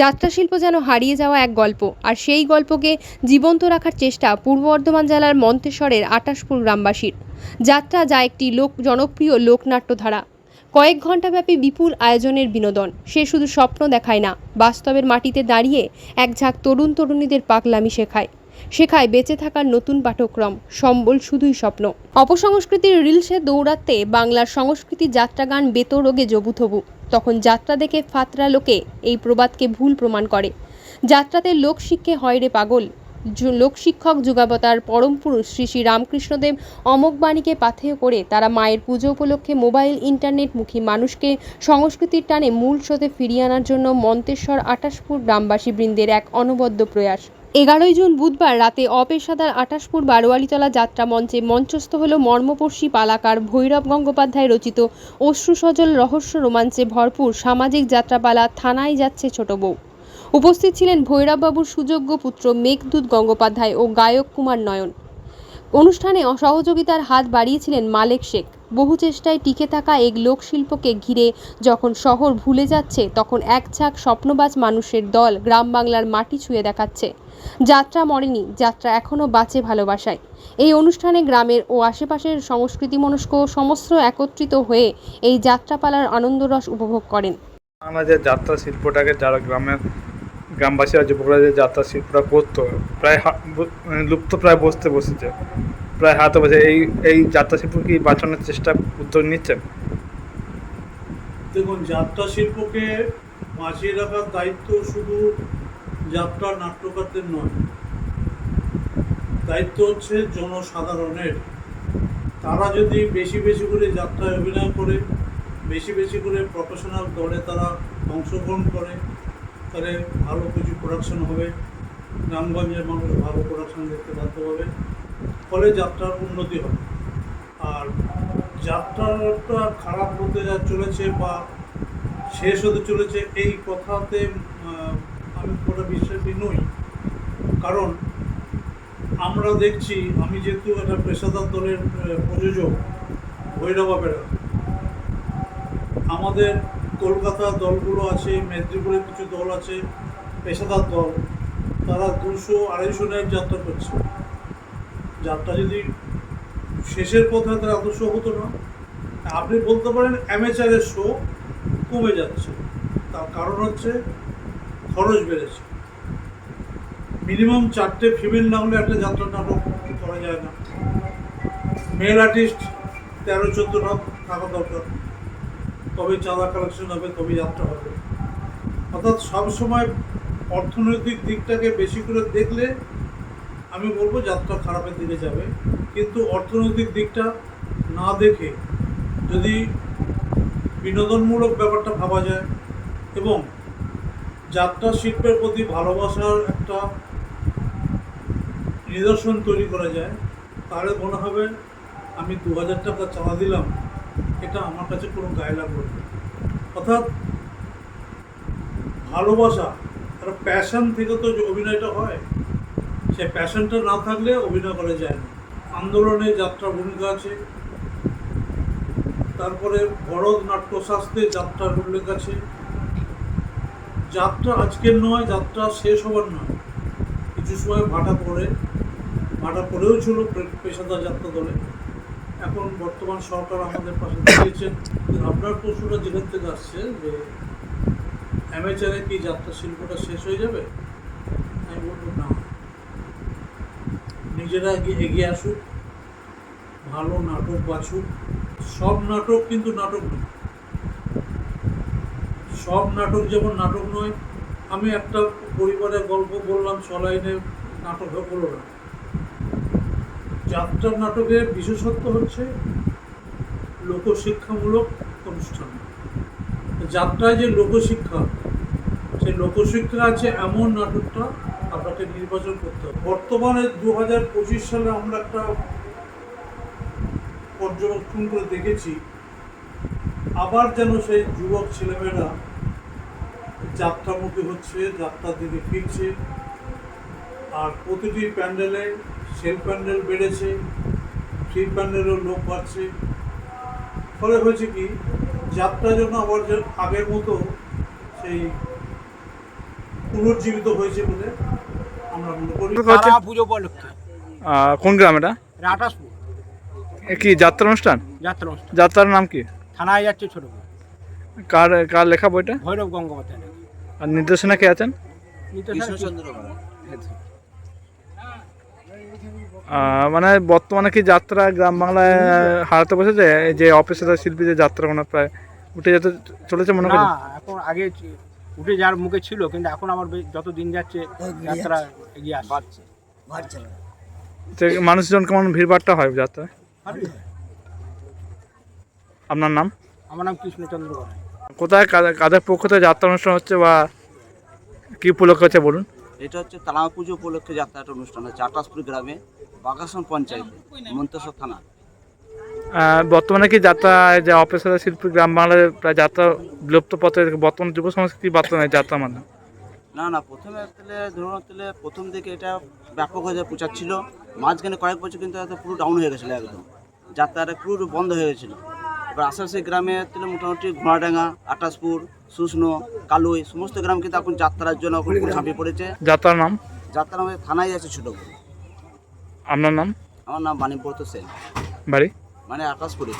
যাত্রা শিল্প যেন হারিয়ে যাওয়া এক গল্প, আর সেই গল্পকে জীবন্ত রাখার চেষ্টা পূর্ব বর্ধমান জেলার মন্তেশ্বরের আটাশপুর গ্রামবাসীর। যাত্রা যা একটি লোক, জনপ্রিয় লোকনাট্যধারা। কয়েক ঘণ্টাব্যাপী বিপুল আয়োজনের বিনোদন, সে শুধু স্বপ্ন দেখায় না, বাস্তবের মাটিতে দাঁড়িয়ে এক ঝাঁক তরুণ তরুণীদের পাগলামি শেখায়। শেখায় বেঁচে থাকার নতুন পাঠক্রম, সম্বল শুধুই স্বপ্ন। অপসংস্কৃতির রিলসে দৌড়াতে বাংলার সংস্কৃতি যাত্রাগান বেতরোগে জবুথবু। তখন যাত্রা দেখে ফাতরা লোকে এই প্রবাদকে ভুল প্রমাণ করে। যাত্রাতে লোকশিক্ষে হয় রে পাগল। লোকশিক্ষক যুগাবতার পরম পুরুষ শ্রী শ্রী রামকৃষ্ণদেব অমোক বাণীকে পাথেয় করে তারা মায়ের পুজো উপলক্ষে মোবাইল ইন্টারনেটমুখী মানুষকে সংস্কৃতির টানে মূল স্রোতে ফিরিয়ে আনার জন্য মন্তেশ্বর আটাশপুর গ্রামবাসী বৃন্দের এক অনবদ্য প্রয়াস। এগারোই জুন বুধবার রাতে অপেশাদার আটাশপুর বারোয়ারিতলা যাত্রা মঞ্চে মঞ্চস্থ হল মর্মপর্শী পালাকার ভৈরব গঙ্গোপাধ্যায় রচিত অশ্রুসজল রহস্য রোমাঞ্চে ভরপুর সামাজিক যাত্রাপালা থানায় যাচ্ছে ছোট বউ। উপস্থিত ছিলেন ভৈরববাবুর সুযোগ্য পুত্র মেঘদূত গঙ্গোপাধ্যায় ও গায়ক কুমার নয়ন। অনুষ্ঠানে অসহযোগিতার হাত বাড়িয়েছিলেন মালেক শেখ। বহু চেষ্টায় টিকে থাকা এক লোকশিল্পকে ঘিরে যখন শহর ভুলে যাচ্ছে, তখন এক ঝাঁক স্বপ্নবাজ মানুষের দল গ্রাম বাংলার মাটি ছুঁয়ে দেখাচ্ছে। যাত্রা মরেনি যাত্রা এখনও বাঁচে ভালোবাসায়। এই অনুষ্ঠানে গ্রামের ও আশেপাশের সংস্কৃতি মনস্ক সমস্ত একত্রিত হয়ে এই যাত্রাপালার আনন্দরস উপভোগ করেন। আমরা যে যাত্রা শিল্পটাকে যারা গ্রামের গ্রামবাসীরা যুবকরা যে যাত্রা শিল্পটা করতো প্রায় লুপ্ত প্রায় বসতে বসেছে। প্রায় হাতে বসে এই এই যাত্রা শিল্প কি বাঁচানোর চেষ্টা উদ্যোগ নিচ্ছেন দেখুন যাত্রা শিল্পকে বাঁচিয়ে রাখার দায়িত্ব শুধু যাত্রা নাট্যকারদের নয়। দায়িত্ব হচ্ছে জনসাধারণের। তারা যদি বেশি বেশি করে যাত্রায় অভিনয় করে, বেশি বেশি করে প্রফেশনাল দলে তারা অংশগ্রহণ করে, তাহলে ভালো কিছু প্রোডাকশন হবে। গ্রামগঞ্জের মানুষ ভালো প্রোডাকশন দেখতে বাধ্য হবে। ফলে যাত্রার উন্নতি হবে। আর যাত্রাটা খারাপ হতে চলেছে বা শেষ হতে চলেছে, এই কথাতে আমি পুরো বিশ্বাসী নই। কারণ আমরা দেখছি, আমি যেহেতু একটা পেশাদার দলের প্রযোজক ভৈরবাবেরা আমাদের কলকাতা দলগুলো আছে, মেদিনীপুরের কিছু দল আছে, পেশাদার দল, তারা দুশো আড়াইশো নাইট যাত্রা করছে। যাত্রা যদি শেষের পথে তারা আদর্শ হতো না, আপনি বলতে পারেন, অ্যামেচারের শো কমে যাচ্ছে। তার কারণ হচ্ছে খরচ বেড়েছে। মিনিমাম চারটে ফিমেল না হলে একটা যাত্রা নাটক করা যায় না। মেল আর্টিস্ট তেরো চোদ্দোটা থাকা দরকার। তবে চাঁদা কালেকশন হবে, তবে যাত্রা হবে। অর্থাৎ সবসময় অর্থনৈতিক দিকটাকে বেশি করে দেখলে আমি বলব যাত্রা খারাপের দিকে যাবে। কিন্তু অর্থনৈতিক দিকটা না দেখে যদি বিনোদনমূলক ব্যাপারটা ভাবা যায় এবং যাত্রা শিল্পের প্রতি ভালোবাসার একটা নিদর্শন তৈরি করা যায়, তাহলে মনে হবে আমি দু হাজার টাকা চাঁদা দিলাম, এটা আমার কাছে কোনো গায়ে লাগল না। অর্থাৎ ভালোবাসা একটা প্যাশন থেকে তো যে অভিনয়টা হয়, সে প্যাশনটা না থাকলে অভিনয় করা যায় না আন্দোলনে যাত্রা ভূমিকা আছে, তারপরে ভরত নাট্যশাস্ত্রে যাত্রার উল্লেখ আছে যাত্রা আজকের নয়, যাত্রা শেষ হবার নয়। কিছু সময় ভাটা পড়ে, ভাটা পড়েও ছিল পেশাদার যাত্রা দলে। এখন বর্তমান সরকার আমাদের পাশে দাঁড়িয়েছেন। আপনার প্রশ্নটা যেখান থেকে আসছে যে অ্যামেচারে কি যাত্রা শিল্পটা শেষ হয়ে যাবে? আমি বলব না। নিজেরা এগিয়ে আসুক, ভালো নাটক বাছুক। সব নাটক কিন্তু নাটক নয়। সব নাটক যেমন নাটক নয়, আমি একটা পরিবারের গল্প বললাম সলাইনে নাটক হলো না। যাত্রার নাটকের বিশেষত্ব হচ্ছে লোকশিক্ষামূলক অনুষ্ঠান। যাত্রায় যে লোকশিক্ষা, সেই লোকশিক্ষা আছে এমন নাটকটা আপনাকে নির্বাচন করতে হবে। বর্তমানে দু হাজার পঁচিশ সালে আমরা একটা পর্যবেক্ষণ করে দেখেছি আবার যেন সেই যুবক ছেলেমেয়েরা যাত্রামুখী হচ্ছে যাত্রার দিকে ফিরছে। আর প্রতিটি প্যান্ডেলে সেল প্যান্ডেল বেড়েছে ফ্রি প্যান্ডেলেও লোক বাড়ছে। ফলে হয়েছে কি যাত্রা জন্য আবার যে আগের মতো সেই পুনর্জীবিত হয়েছে বলে আমরা মনে করি। পুজো উপলক্ষে। কোন গ্রাম এটা? আটাশপুর এ কি যাত্রা অনুষ্ঠান যাত্রা অনুষ্ঠান। যাত্রার নাম কি? থানায় যাচ্ছে ছোট বউ। কার কার লেখা বইটা? ভৈরব গঙ্গোপাধ্যায় আর নির্দেশনা কে আছেন? মানে বর্তমানে কি যাত্রা গ্রাম বাংলায় হারাতে বসেছে? যে অপেশাদার শিল্পী যে যাত্রা কোনো প্রায় উঠে যেতে চলেছে মনে না করি এখন আগে উঠে যাওয়ার মুখে ছিল কিন্তু এখন আবার বে- যত দিন যাচ্ছে যাত্রা এগিয়ে আসছে। তো মানুষজন কেমন ভিড়ভাড়টা হয় যাত্রায়? আপনার নাম? আমার নাম কৃষ্ণচন্দ্র গড়াই কোথায় কাদের- পক্ষ থেকে যাত্রা অনুষ্ঠান হচ্ছে বা কি উপলক্ষ হচ্ছে বলুন? এটা হচ্ছে তালামা পুজো উপলক্ষে যাত্রা একটা অনুষ্ঠান হচ্ছে আটাশপুর গ্রামে বাগাসন পঞ্চায়েতে মন্তেশ্বর থানা। বর্তমানে কি যাত্রা যে অপেশাদার শিল্পী গ্রাম বাংলার প্রায় যাত্রা বিলুপ্ত পথে বর্তমান যুব সংস্কৃতি বার্তা নেই যাত্রা মানে না না প্রথমে তেলে ধরুন তেলে প্রথম দিকে এটা ব্যাপক হয়ে যায় প্রচার ছিল। মাঝখানে কয়েক বছর কিন্তু পুরো ডাউন হয়ে গেছিল একদম। যাত্রাটা পুরো বন্ধ হয়ে গেছিল। এবার আশেপাশে গ্রামে তাহলে মোটামুটি ঘোড়াডাঙ্গা আটাশপুর শুষ্নো কালুই সমস্ত গ্রাম কিন্তু এখন যাত্রার জন্য এখন ঝাঁপিয়ে পড়েছে। যাত্রার নাম? যাত্রার নামে থানায় আছে ছোট করে। আপনার নাম? আমার নাম বাণীব্রত সেন। বাড়ি? মানে আকাশপুরে